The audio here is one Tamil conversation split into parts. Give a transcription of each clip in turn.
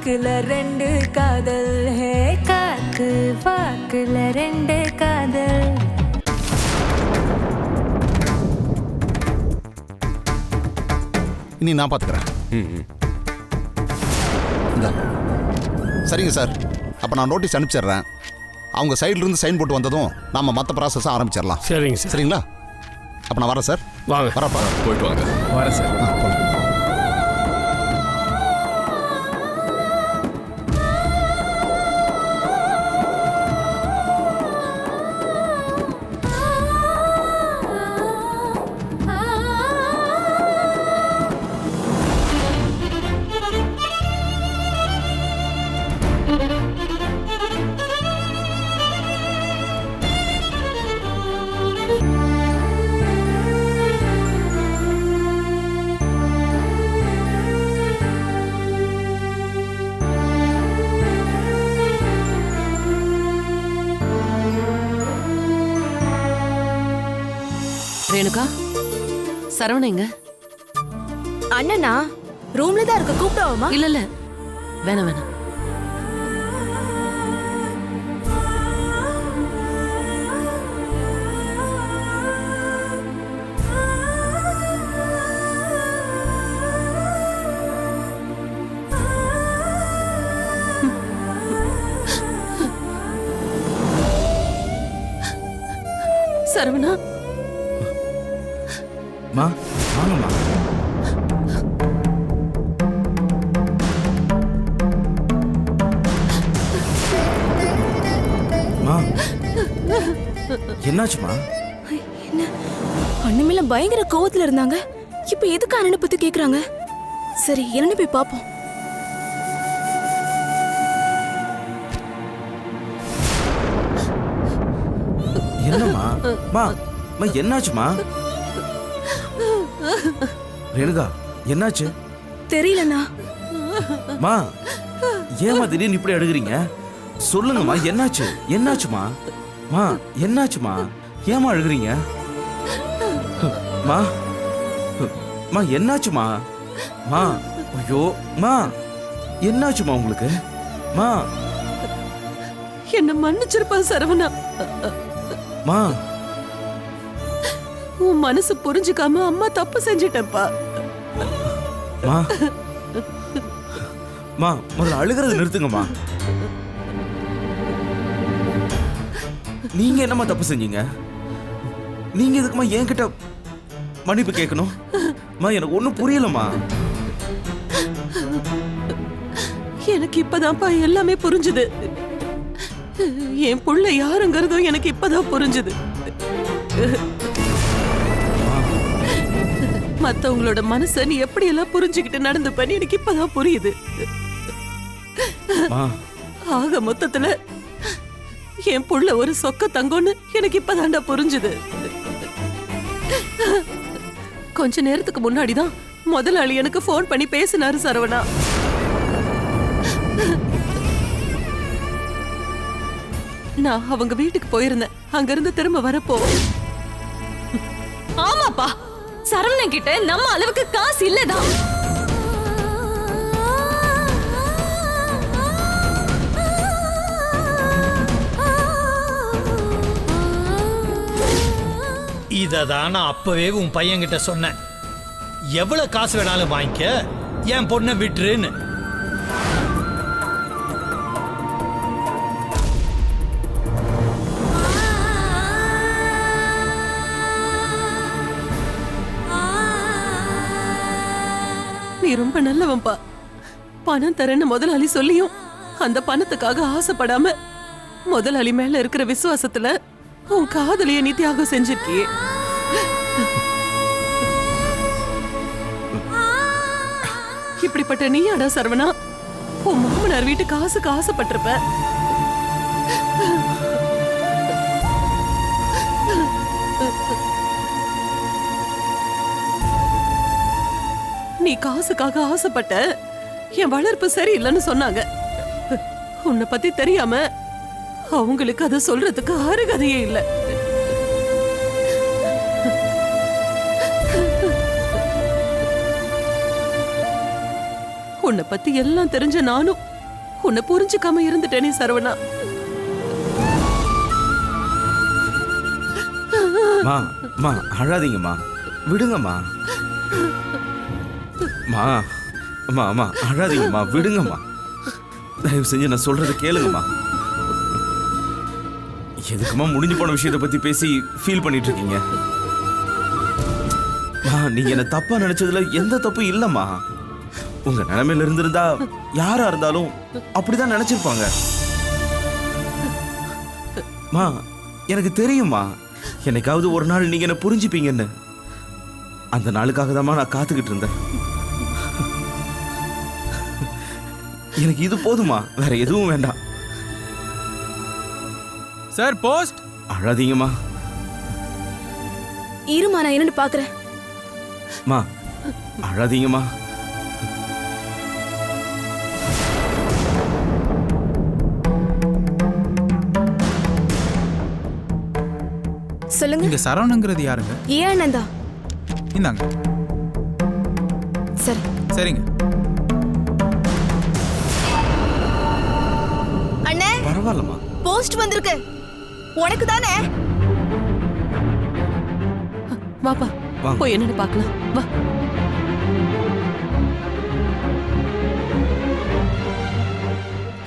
வாக்குல ரெண்டு காதல். ஹே காத்து வாக்குல ரெண்டு காதல். இனி நான் பார்த்துக்கிறேன். இந்தா. சரிங்க சார். அப்போ நான் நோட்டீஸ் அனுப்பிச்சிடுறேன். அவங்க சைடுல இருந்து சைன் போட்டு வந்ததும் நாம மற்ற ப்ராசஸ் ஆரம்பிச்சிடலாம். சரிங்க சார். சரிங்களா? அப்போ நான் வரேன் சார். வாங்க. வரப்பா. போயிட்டு வாங்க. வரேன் சார். சரவணைங்க. அண்ணனா ரூம்ல தான் இருக்க கூப்பிடுவோமா இல்ல இல்ல. வேணாம் வேணாம். சரவணா. மா வாங்கம்மா. மா என்னாச்சுமா? அண்ணன் பயங்கர கோவத்துல இருந்தாங்க. இப்ப எதுக்கு அண்ணனை பத்தி கேக்குறாங்க? சரி என்னன்னு போய் பாப்போம். என்னம்மா? மா மா என்னாச்சுமா ரேணுகா என்னாச்சு? தெரியலண்ணா. மா ஏமா திடீர்னு இப்படி எடுக்கிறீங்க சொல்லுங்கம்மா என்னாச்சு? என்னாச்சுமா மா என்னாச்சுமா ஏமா அழுகுறீங்க? மா மா என்னாச்சுமா மா ஐயோ மா என்னாச்சுமா உங்களுக்கு? மா. என்ன மன்னிச்சிருப்பா சரவணா. மா உன் மனசு புரிஞ்சுக்காம அம்மா தப்பு செஞ்சிட்டப்பா மா. மா முதல்ல அழுகிறது நிறுத்துங்கம்மா. நீங்க என்னம்மா தப்பு செஞ்சீங்க? நீங்க எதுக்குமா என்கிட்ட மன்னிப்பு கேட்கணும்? மா எனக்கு ஒண்ணும் புரியலம்மா. எனக்கு இப்பதான்ப்பா எல்லாமே புரிஞ்சுது. என் புள்ள யாருங்கிறதும் எனக்கு இப்பதான் புரிஞ்சுது. மத்தவங்களோட மனச நீ எப்படி எல்லாம் புரிஞ்சுக்கிட்டு நடந்துப்பன்னு எனக்கு இப்பதான் புரியுது. ஆக மொத்தத்துல என் புள்ள ஒரு சொக்க தங்கம்னு எனக்கு இப்பதான்டா புரிஞ்சுது. கொஞ்ச நேரத்துக்கு முன்னாடிதான் முதலாளி எனக்கு ஃபோன் பண்ணி பேசினாரு சரவணா. நான் அவங்க வீட்டுக்கு போயிருந்தேன். அங்கிருந்து திரும்ப வரப்போ சரவணன் கிட்ட நம்ம அளவுக்கு காசு இல்லதான் இதை தான் நான் அப்பவே உன் பையன்கிட்ட சொன்னேன். எவ்வளவு காசு வேணாலும் வாங்கிக்க என் பொண்ணை விட்டுருன்னு. நீ ரொம்ப நல்லவன்பா பணம் தரேன்னு முதலாளி சொல்லியும் அந்த பணத்துக்காக ஆசைப்படாம முதலாளி மேல இருக்கிற விசுவாசத்துல உன் காதலிய நீ தியாகம் செஞ்சிருக்கியே. இப்படிப்பட்ட நீயாடா சரவணா? உன் மாமனார் வீட்டு காசுக்கு ஆசைப்பட்டிருப்ப. நீ காசுக்காக ஆசைப்பட்ட என் வளர்ப்பு சரியில்லைன்னு சொன்னாங்க. உன்னை பத்தி தெரியாம அவங்களுக்கு அதை சொல்றதுக்கு அருகதையே இல்லை. உன்னை பத்தி எல்லாம் தெரிஞ்ச நானும் உன்னை புரிஞ்சுக்காம இருந்துட்டேனே சரவணா. அழாதீங்கம்மா. விடுங்கம்மா. மா அம்மா அம்மா அழாதீங்கம்மா விடுங்கம்மா. தயவு செஞ்சு நான் சொல்றதை கேளுங்கம்மா. எதுக்குமா முடிஞ்சு போன விஷயத்தை பத்தி பேசி ஃபீல் பண்ணிட்டு இருக்கீங்க நீங்க என்ன தப்பா நினைச்சதுல எந்த தப்பும் இல்லம்மா. உங்க நிலைமையில இருந்திருந்தா யாரா இருந்தாலும் அப்படிதான் நினைச்சிருப்பாங்க. மா எனக்கு தெரியுமா என்னைக்காவது ஒரு நாள் நீங்க என்ன புரிஞ்சுப்பீங்கன்னு. அந்த நாளுக்காக தான் நான் காத்துக்கிட்டு இருந்தேன். எனக்கு இது போதுமா? வேற எதுவும் வேண்டாம். Sir post. அழாதீங்கம்மா. இருமா நான் என்னன்னு பாக்குறேன். மா அழாதீங்கம்மா. சொல்லுங்க. இங்க சரவணங்கிறது யாருங்க? ஏன் அண்ணந்தா இந்தாங்க. சரி. சரிங்க. பரவாயில்லம்மா. போஸ்ட் வந்திருக்கு. உனக்கு தானே? வாப்பா. போய் என்னன்னு பார்க்கலாம். வா.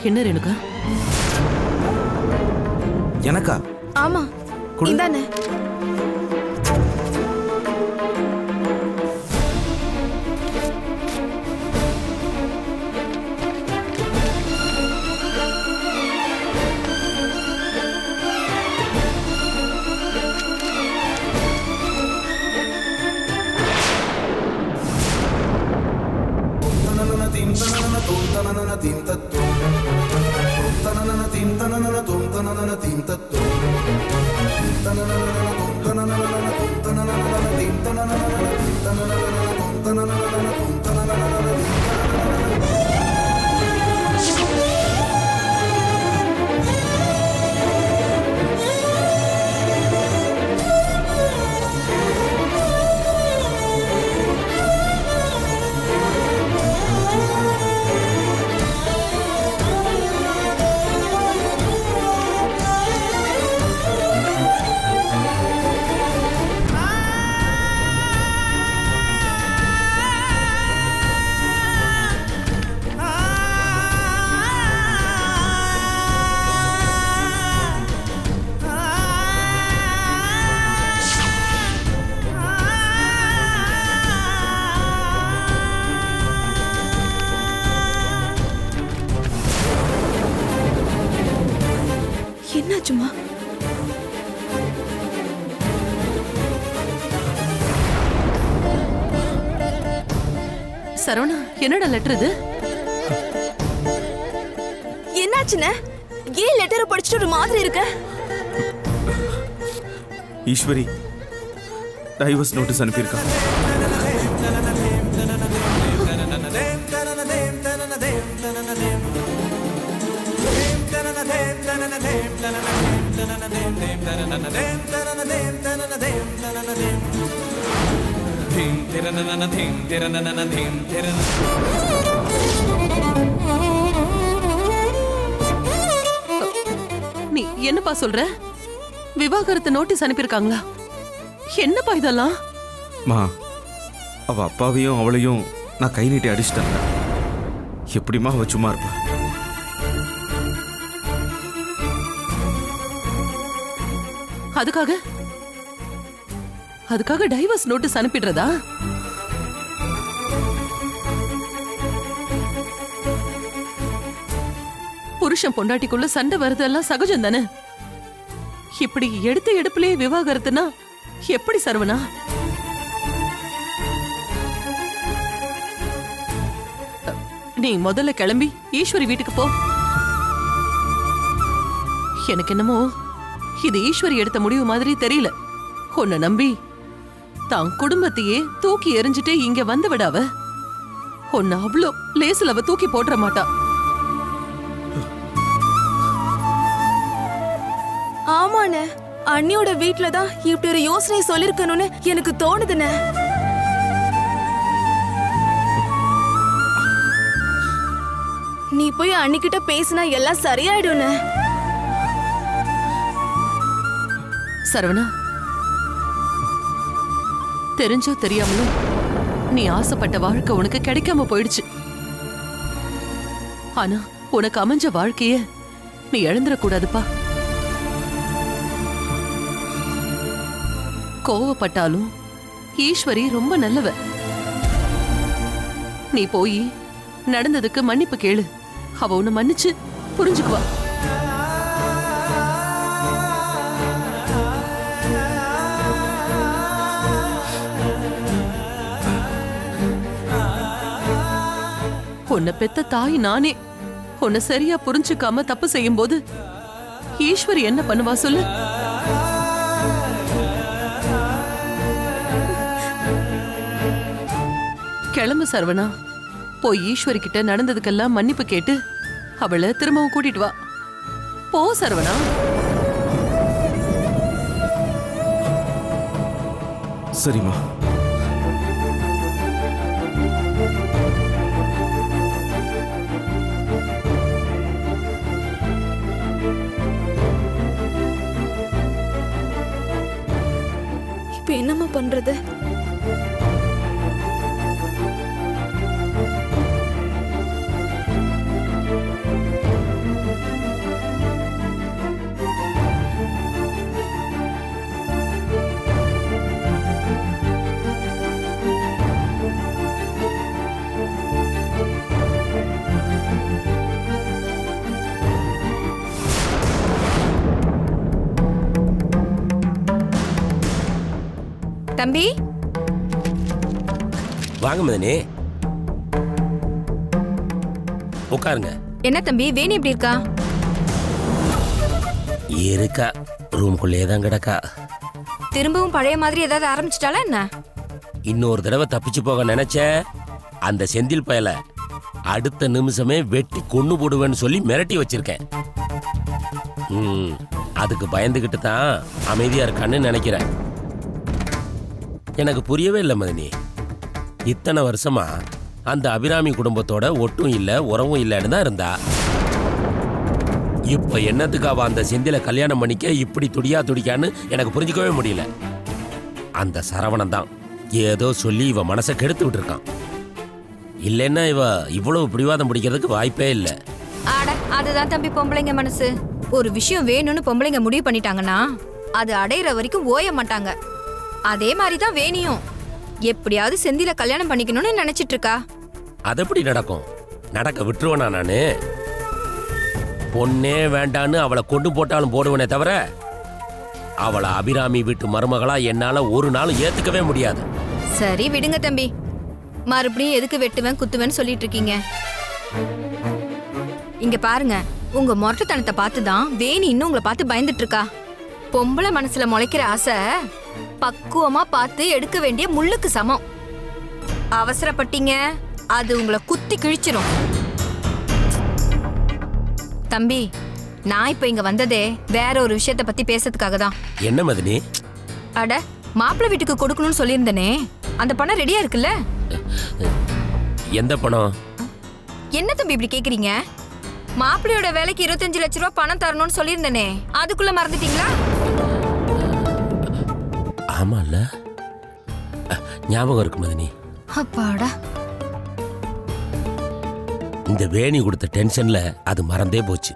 என்ன ரேணுகா? எனக்கா? ஆமா. இந்தானே. சரவணா என்னடா லெட்டர் இது? என்னாச்சுண்ணே ஏன் லெட்டரை படிச்சுட்டு ஒரு மாதிரி இருக்க? ஈஸ்வரி டைவர்ஸ் நோட்டீஸ் அனுப்பியிருக்கான் நீ என்னப்பா சொல்ற? விவாகரத்து நோட்டீஸ் அனுப்பியிருக்காங்களா? என்னப்பா இதெல்லாம்? மா அவ அப்பாவையும் அவளையும் நான் கை நீட்டி அடிச்சிட்டேன். எப்படிம்மா அவ சும்மா இருப்பா? அதுக்காக அதுக்காக டைவர்ஸ் நோட்டீஸ் அனுப்பிடுறதா? புருஷன் பொண்டாட்டிக்குள்ள சண்டை வருதெல்லாம் சகஜம் தானே? இப்படி எடுத்த எடுப்புலயே விவாகரத்துனா எப்படி சரவணா? நீ முதல்ல கிளம்பி ஈஸ்வரி வீட்டுக்கு போ. எனக்கு என்னமோ இது ஈஸ்வரி எடுத்த முடிவு மாதிரி தெரியல. உன்னை நம்பி தான் குடும்பத்தையே தூக்கி எறிஞ்சிட்டு இங்க வந்து விட அவ உன்னை அவ்வளோ லேசில் அவ தூக்கி போட்டுற மாட்டா. ஆமாண்ணே. அண்ணியோட வீட்ல தான் இப்படி ஒரு யோசனை சொல்லிருக்கணும்னு எனக்கு தோணுதுண்ணே. நீ போய் அன்னிக்கிட்ட பேசினா எல்லாம் சரியாயிடும்னு சரவணா தெரிஞ்சோ தெரியாமலோ நீ ஆசைப்பட்ட வாழ்க்கை உனக்கு கிடைக்காம போயிடுச்சு. ஆனா உனக்கு அமைஞ்ச வாழ்க்கைய நீ இழந்துடக்கூடாதுப்பா. கோவப்பட்டாலும் ஈஸ்வரி ரொம்ப நல்லவ. நீ போய் நடந்ததுக்கு மன்னிப்பு கேளு. அவ உன்னை மன்னிச்சு புரிஞ்சுக்குவா. உன்னை பெத்த தாய் நானே. உன்னை சரியா புரிஞ்சுக்காம தப்பு செய்யும் போது ஈஸ்வரி என்ன பண்ணுவா சொல்லு? கிளம்பு சரவணா. போய் ஈஸ்வரி கிட்ட நடந்ததுக்கெல்லாம் மன்னிப்பு கேட்டு அவளை திரும்பவும் கூட்டிட்டு வா. போ சரவணா. சரிம்மா. இப்ப என்னம்மா பண்றது? தம்பி? வாங்க மதனி. உட்காருங்க. என்ன தம்பி வேணி எப்படி இருக்கா? இருக்கா. ரூம்குள்ளேயே தான் கிடக்கா. திரும்பவும் பழைய மாதிரி ஏதாவது ஆரம்பிச்சிட்டாளா என்ன? இன்னொரு தடவை தப்பிச்சு போக நினைச்ச அந்த செந்தில் பயல அடுத்த நிமிஷமே வெட்டி கொன்னு போடுவேன்னு சொல்லி மிரட்டி வச்சிருக்கேன். ம், அதுக்கு பயந்துகிட்டு தான் அமைதியா இருக்கான்னு நினைக்கிறேன். எனக்கு புரியவே இல்லை மதினி. இத்தனை வருஷமா அந்த அபிராமி குடும்பத்தோட ஒட்டும் இல்லை உறவும் இல்லைன்னு தான் இருந்தா. இப்போ என்னத்துக்கு அந்த செந்தில கல்யாணம் பண்ணிக்க இப்படி துடியா துடிக்கான்னு எனக்கு புரிஞ்சுக்கவே முடியல. அந்த சரவணன் தான் ஏதோ சொல்லி இவ மனசை கெடுத்து விட்டுருக்கான். இல்லைன்னா இவ இவ்வளவு பிடிவாதம் பிடிக்கிறதுக்கு வாய்ப்பே இல்லை. ஆட அதுதான் தம்பி பொம்பளைங்க மனசு. ஒரு விஷயம் வேணும்னு பொம்பளைங்க முடிவு பண்ணிட்டாங்கன்னா அது அடையிற வரைக்கும் ஓய மாட்டாங்க. அதே மாதிரி தான் வேணியும். எப்படியாவது செந்தில கல்யாணம் பண்ணிக்கணும்னு நினைச்சிட்டு இருக்கா அது எப்படி நடக்கும்? நடக்க விட்டுருவேனா நானு? பொண்ணே வேண்டான்னு அவளை கொண்டு போட்டாலும் போடுவேனே தவிர அவளை அபிராமி வீட்டு மருமகளா என்னால ஒரு நாளும் ஏத்துக்கவே முடியாது. சரி விடுங்க தம்பி. மறுபடியும் எதுக்கு வெட்டுவேன் குத்துவேன்னு சொல்லிட்டு இருக்கீங்க இங்க பாருங்க உங்க மொரட்டுத்தனத்தை பார்த்து தான் வேணி இன்னும் உங்களை பார்த்து பயந்துட்டு இருக்கா பொம்பளை மனசுல முளைக்கிற ஆசை பக்குவமா பார்த்து எடுக்க வேண்டிய முள்ளுக்கு சமம். அவசரப்பட்டீங்க அது உங்களை குத்தி கிழிச்சிரும். தம்பி நான் இப்ப இங்க வந்ததே வேற ஒரு விஷயத்த பத்தி பேசுறதுக்காக தான். என்ன மதினி? அட மாப்பிள்ளை வீட்டுக்கு கொடுக்கணும்னு சொல்லியிருந்தனே அந்த பணம் ரெடியா இருக்குல்ல? எந்த பணம்? என்ன தம்பி இப்படி கேக்குறீங்க? மாப்பிள்ளையோட வேலைக்கு இருபத்தஞ்சு லட்ச ரூபாய் பணம் தரணும்னு சொல்லியிருந்தனே அதுக்குள்ள மறந்துட்டீங்களா? ஆமால ஞாபகம் இருக்கு மதினி. அப்பாடா. இந்த வேணி கொடுத்த டென்ஷன்ல அது மறந்தே போச்சு.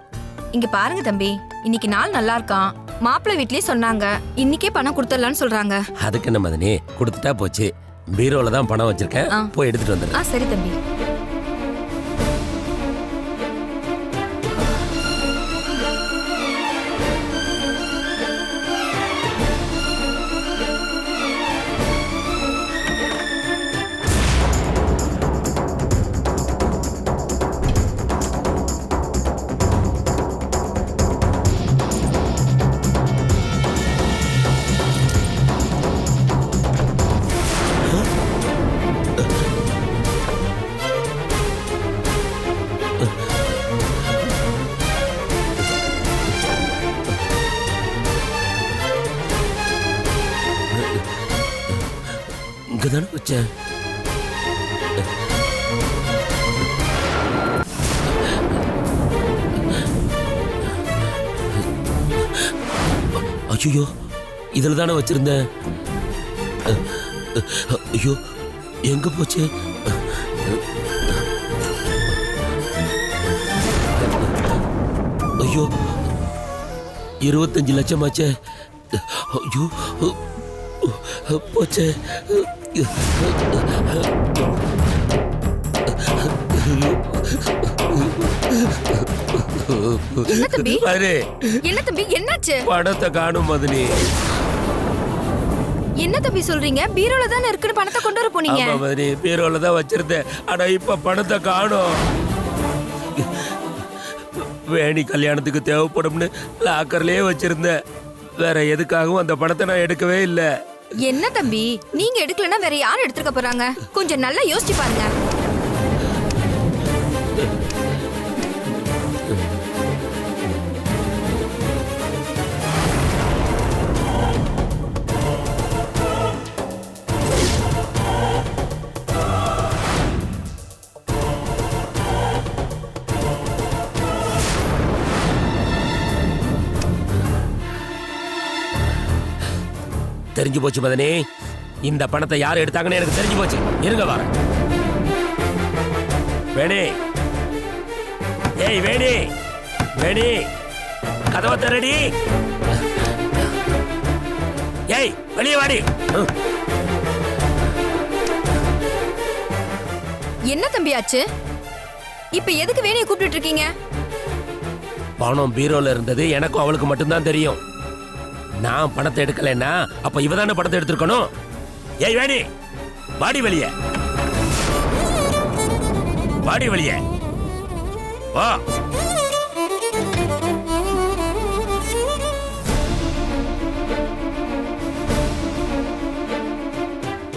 இங்க பாருங்க தம்பி இன்னைக்கு நாள் நல்லா இருக்கான் மாப்பிள்ளை வீட்லயே சொன்னாங்க இன்னைக்கே பணம் கொடுத்துடலாம்னு சொல்றாங்க. அதுக்கு என்ன மதினி கொடுத்துட்டா போச்சு. பீரோல தான் பணம் வச்சிருக்கேன். போய் எடுத்துட்டு வந்துடு ஆ சரி தம்பி. இங்க தானே வச்சேன். ஐயோ இதில் தானே வச்சிருந்தேன். ஐயோ எங்க போச்சு? ஐயோ இருபத்தஞ்சு லட்சமாகச்சே ஐயோ போச்சே. என்ன தம்பி? பாரு. என்ன தம்பி? என்னாச்சு? பணத்தை காணும் மதனி. என்ன தம்பி சொல்றீங்க? பீரோல தானே இருக்குன்னு பணத்தை கொண்டு வர போனீங்க. ஆமா மதனி பீரோல தான் வச்சிருந்தேன். ஆனா இப்ப பணத்தை காணும். வேணி கல்யாணத்துக்கு தேவைப்படும்னு லாக்கர்லயே வச்சிருந்தேன். வேற எதுக்காகவும் அந்த பணத்தை நான் எடுக்கவே இல்லை. என்ன தம்பி? நீங்க எடுக்கலன்னா வேற யார் எடுத்துக்க போறாங்க? கொஞ்சம் நல்லா யோசிச்சு பாருங்க. தெரிஞ்சு போச்சு மதனி. இந்த பணத்தை யார் எடுத்தாங்கன்னு எனக்கு தெரிஞ்சு போச்சு. இருங்க வரேன் வேணி. ஏய் வேணி. வேணி. கதவை தரடி. ஏய் வெளியே வாடி. என்ன தம்பி ஆச்சு? இப்ப எதுக்கு வேணியை கூப்பிட்டு இருக்கீங்க? பணம் பீரோல இருந்தது எனக்கும் அவளுக்கு மட்டும்தான் தெரியும். நான் பணத்தை எடுக்கலைன்னா அப்ப இவ தானே படத்தை எடுத்திருக்கணும்? ஏய் வேணி. வாடி வெளிய. வாடி வெளிய. வா.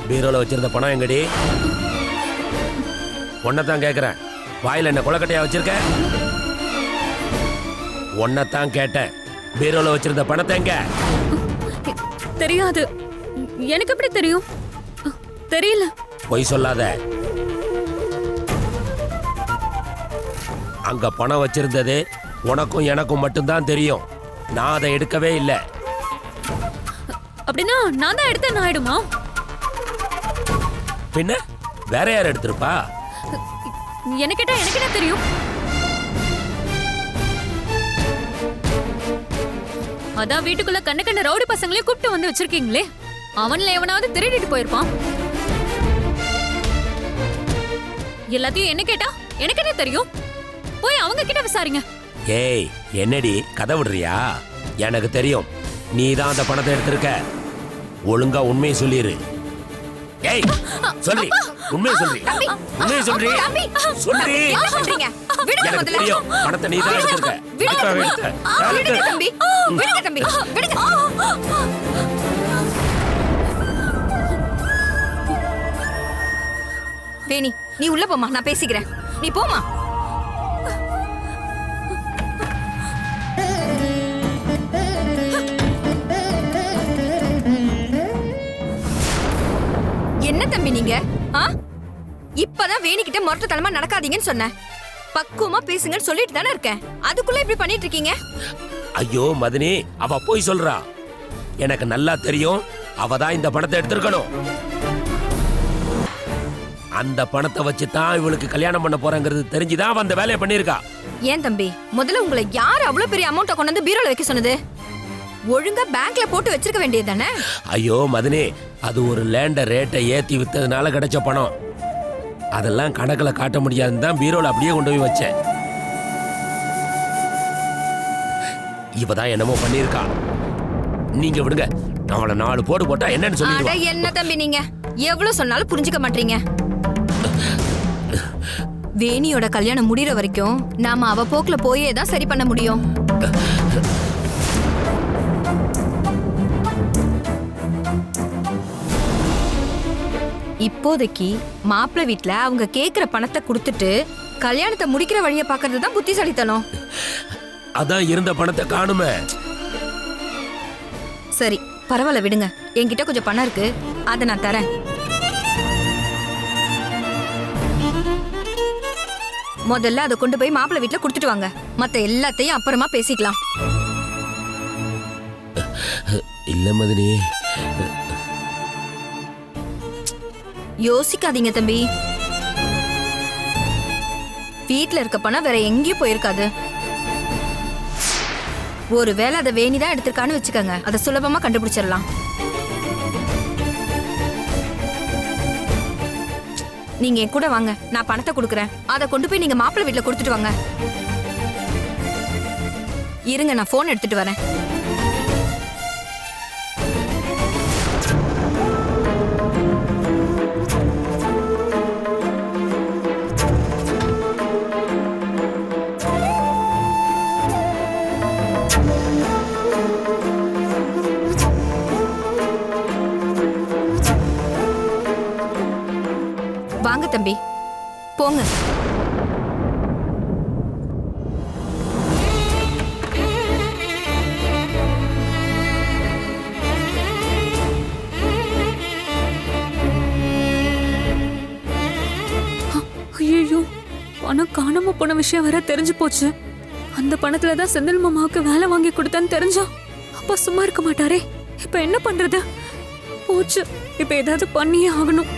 பீரோல வச்சிருந்த பணம் எங்கடி? தான் கேக்குறேன். வாயில என்ன கொலக்கட்டையா வச்சிருக்க? தான் கேட்டேன். பீரோல வச்சிருந்த பணத்தை எங்க? தெரியாது. எனக்கு எப்படி தெரியும்? தெரியல. பொய் சொல்லாத. அங்க பணம் வச்சிருந்தது உனக்கும் எனக்கும் மட்டும்தான் தெரியும். நான் அதை எடுக்கவே இல்லை. அப்படின்னா நான் தான் எடுத்தேன் ஆயிடுமா பின்ன? வேற யார் எடுத்திருப்பா? என்ன கேட்டா எனக்கு என்ன தெரியும்? அதான் வீட்டுக்குள்ள கண்ண கண்ண ரவுடி பசங்களையும் கூப்பிட்டு வந்து வச்சிருக்கீங்களே. அவன்ல எவனாவது திருடிட்டு போயிருப்பான். எல்லாத்தையும் என்ன கேட்டா? எனக்கு என்ன தெரியும்? போய் அவங்க கிட்ட விசாரிங்க. ஏய் என்னடி கதை விடுறியா? எனக்கு தெரியும். நீ தான் அந்த பணத்தை எடுத்திருக்க. ஒழுங்கா உண்மையை சொல்லிரு. ஏய் சொல்லி உண்மையை சொல்லி உண்மையை சொல்லி தம்பி எனக்கு முதல்ல தெரியும் பணத்தை நீ தான் எடுத்திருக்க. விடுங்க அதுக்காக தம்பி. எடுத்த. யார் விடுங்க எடுத்த? தம்பி விடுங்க தம்பி விடுங்க வேணி நீ உள்ள போமா நான் பேசிக்கிறேன். நீ போமா என்ன தம்பி நீங்க? இப்பதான் வேணிக்கிட்ட மொரட்டுத்தனமா நடக்காதீங்கன்னு சொன்னேன். பக்குவமா பேசுங்கன்னு சொல்லிட்டு தானே இருக்கேன். அதுக்குள்ள இப்படி பண்ணிட்டு இருக்கீங்க? ஐயோ மதினி அவ போய் சொல்றா. எனக்கு நல்லா தெரியும் அவ தான் இந்த பணத்தை எடுத்திருக்கணும். அந்த பணத்தை வச்சு தான் இவளுக்கு கல்யாணம் பண்ண போறங்கிறது தெரிஞ்சுதான் அவ அந்த வேலையை பண்ணிருக்கா ஏன் தம்பி முதல்ல உங்களை யார் அவ்வளவு பெரிய அமௌண்ட்டை கொண்டு வந்து பீரோல வைக்க சொன்னது? ஒழுங்கா பேங்க்ல போட்டு வச்சிருக்க வேண்டியது தானே? ஐயோ மதினி அது ஒரு லேண்ட ரேட்டை ஏத்தி வித்ததுனால கிடைச்ச பணம். அதெல்லாம் கணக்குல காட்ட முடியாதுன்னு தான் பீரோல அப்படியே கொண்டு போய் வச்சேன். இவ தான் என்னமோ பண்ணியிருக்கா. நீங்க விடுங்க. அவளை நாலு போடு போட்டா என்னன்னு அட என்ன தம்பி நீங்க? எவ்வளவு சொன்னாலும் புரிஞ்சுக்க மாட்டீங்க. வேணியோட கல்யாணம் முடிகிற வரைக்கும் நாம அவ போக்குல போயே தான் சரி பண்ண முடியும். இப்போதைக்கு மாப்பிள்ளை வீட்ல அவங்க கேக்குற பணத்தை கொடுத்துட்டு கல்யாணத்தை முடிக்கிற வழியை பாக்குறது தான் புத்திசாலித்தனம். அதான் இருந்த பணத்தை காணுமே. சரி பரவாயில்ல விடுங்க. என்கிட்ட கொஞ்சம் பணம் இருக்கு. அதை நான் தரேன். முதல்ல அதை கொண்டு போய் மாப்பிள்ளை வீட்ல கொடுத்துட்டு வாங்க. மத்த எல்லாத்தையும் அப்புறமா பேசிக்கலாம். இல்ல மதினி. யோசிக்காதீங்க தம்பி. வீட்ல இருக்க பணம் வேற எங்கேயும் போயிருக்காது. ஒருவேளை அதை வேணிதான் எடுத்திருக்கான்னு வச்சுக்கோங்க. அதை சுலபமா கண்டுபிடிச்சிடலாம். நீங்க என் கூட வாங்க. நான் பணத்தை கொடுக்குறேன். அதை கொண்டு போய் நீங்க மாப்பிள்ளை வீட்டுல கொடுத்துட்டு வாங்க. இருங்க நான் போன் எடுத்துட்டு வரேன். போங்க. ஐயோ பணம் காணாம போன விஷயம் வேற தெரிஞ்சு போச்சு. அந்த பணத்துல தான் செந்தில் மாமாவுக்கு வேலை வாங்கி கொடுத்தேன்னு தெரிஞ்சா அப்பா சும்மா இருக்க மாட்டாரே. இப்ப என்ன பண்றது? போச்சு. இப்ப ஏதாவது பண்ணியே ஆகணும்.